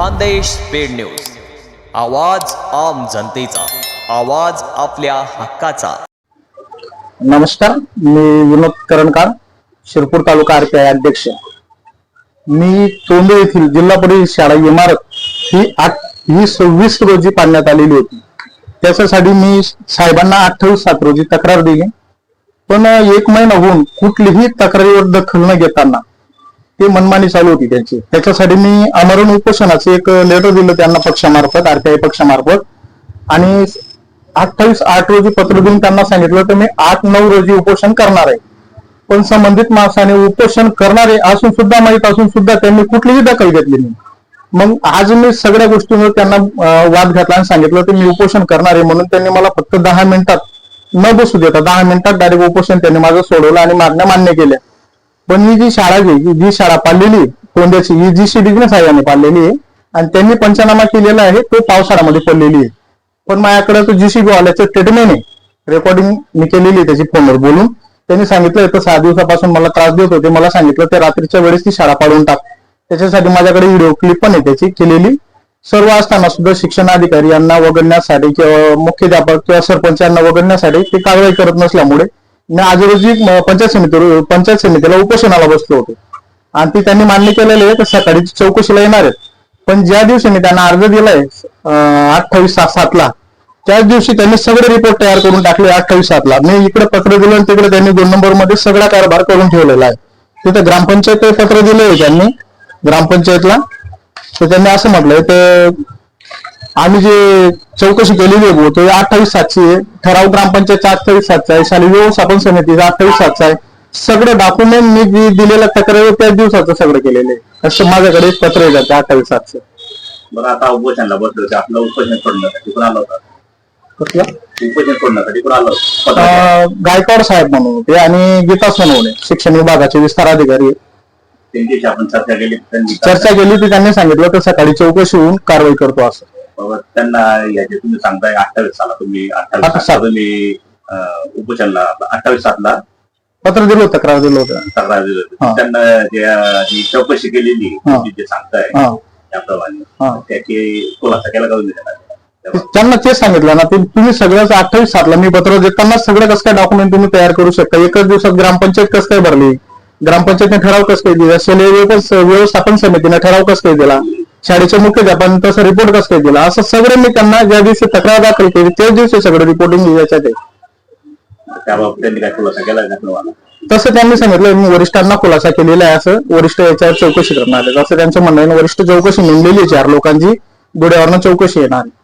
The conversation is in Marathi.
Khandesh paid news. आवाज आम जनतेचा. आवाज आपल्या हक्काचा. नमस्कार मी विनोद करणकार शिरपूर तालुका आरपीआय अध्यक्ष. मी तोंडे येथील जिल्हा परिषद शाळा इमारत ही आठ ही सव्वीस रोजी पाडण्यात आलेली होती. त्याच्यासाठी मी साहेबांना अठ्ठावीस सात रोजी तक्रार दिली. पण एक महिना होऊन कुठलीही तक्रारीवर दखल न घेताना ते मनमानी चालू होती त्यांची. त्याच्यासाठी मी अमरण उपोषणाचे एक लेटर दिलं त्यांना पक्षामार्फत आरपीआय पक्षामार्फत. आणि अठ्ठावीस आठ रोजी पत्र देऊन त्यांना सांगितलं तर मी आठ नऊ रोजी उपोषण करणार आहे. पण संबंधित माणसाने उपोषण करणारे असून सुद्धा माहीत असून सुद्धा त्यांनी कुठलीही दखल घेतली नाही. मग आज मी सगळ्या गोष्टींवर त्यांना वाद घातला आणि सांगितलं तर मी उपोषण करणार आहे. म्हणून त्यांनी मला फक्त दहा मिनिटात न बसू देता दहा मिनिटात डायरेक्ट उपोषण त्यांनी माझं सोडवलं आणि मागण्या मान्य केल्या. पण ही जी शाळा जी जी शाळा पाडलेली कोंड्याची ही जी सी डिग्री साहेबांनी पाडलेली आहे आणि त्यांनी पंचनामा केलेला आहे तो पावसाळ्यामध्ये पडलेली आहे. पण माझ्याकडे तो जीसीबी वाल्याचं स्टेटमेंट आहे. रेकॉर्डिंग मी केलेली आहे त्याची फोनवर बोलून. त्यांनी सांगितलं तर सहा दिवसापासून मला त्रास देत होते. मला सांगितलं ते रात्रीच्या वेळेस ती शाळा पाडून टाक. त्याच्यासाठी माझ्याकडे व्हिडिओ क्लिप पण आहे त्याची केलेली. सर्व असताना सुद्धा शिक्षणाधिकारी यांना वगळण्यासाठी किंवा मुख्याध्यापक किंवा सरपंच यांना वगळण्यासाठी ते कारवाई करत नसल्यामुळे मी आज रोजी पंचायत समितीवर पंचायत समितीला उपोषणाला बसलो होतो. आणि ती त्यांनी मान्य केलेलं आहे तर सकाळी चौकशीला येणार आहेत. पण ज्या दिवशी मी त्यांना अर्ज दिलाय अठ्ठावीस सात सातला त्याच दिवशी त्यांनी सगळे रिपोर्ट तयार करून टाकले अठ्ठावीस सातला. मी इकडे पत्र दिलं आणि तिकडे त्यांनी दोन नंबरमध्ये सगळा कारभार करून ठेवलेला आहे. तिथे ग्रामपंचायत पत्र दिलंय त्यांनी ग्रामपंचायतला. तर त्यांनी असं म्हटलंय तर आम्ही जे चौकशी केलेली आहे भाऊ, तो अठ्ठावीस सातची आहे. ठराव ग्रामपंचायतचा अठ्ठावीस सातचा आहे. शालेय व्यवस्थापन समितीचा अठ्ठावीस सातचा आहे. सगळं डॉक्युमेंट मी जे दिलेल्या तक्रारी त्याच दिवसाचं सगळं केलेलं आहे. असं माझ्याकडे एक पत्र त्याचं अठ्ठावीस सातचं. बरं आता उपोषणला बसलो होते. आपलं उपोषण सोडण्यासाठी कोण आलं होतं? कुठलं उपोषण सोडण्यासाठी कोण आलं होतं? अं, गायकवाड साहेब म्हणून होते आणि गीता सोनवणे शिक्षण विभागाचे विस्तार अधिकारी. त्यांच्याशी आपण चर्चा केली त्यांनी चर्चा केली ती त्यांनी सांगितलं तर सकाळी चौकशी होऊन कारवाई करतो असं. त्यांना याचे तुम्ही सांगताय अठ्ठावीस साला तुम्ही अठ्ठावीस साला तुम्ही अं, उपोषणला अठ्ठावीस सातला. पत्र दिलं होतं तक्रार दिलं होतं. तक्रार दिली होती. त्यांना जे चौकशी केलेली जे सांगताय त्याप्रमाणे. त्याची खुलासा केला तुम्ही त्यांना? तेच सांगितलं ना तुम्ही सगळ्याच अठ्ठावीस सातला मी पत्र देताना सगळं कसं काय डॉक्युमेंट तुम्ही तयार करू शकता? एकच दिवसात ग्रामपंचायत कसं काय भरली? ग्रामपंचायतने ठराव कसं काय दिला? व्यवस्थ- व्यवस्थापन समितीने ठराव कसं काय दिला? शाळेचे मुख्याध्यापन तसं रिपोर्ट कसं काय दिला? असं सगळं मी त्यांना ज्या दिवशी तक्रार दाखल केली त्याच दिवशी सगळं रिपोर्टिंग याच्यात आहे. त्याबाबत त्यांनी काय खुलासा केला का? तुम्हाला तसं त्यांनी सांगितलं मी वरिष्ठांना खुलासा केलेला आहे असं. वरिष्ठ याच्यावर चौकशी करणार आहेत. असं त्यांचं म्हणणं आहे. वरिष्ठ चौकशी नेमलेली आहे चार लोकांची. डोळ्यावरनं चौकशी येणार आहे.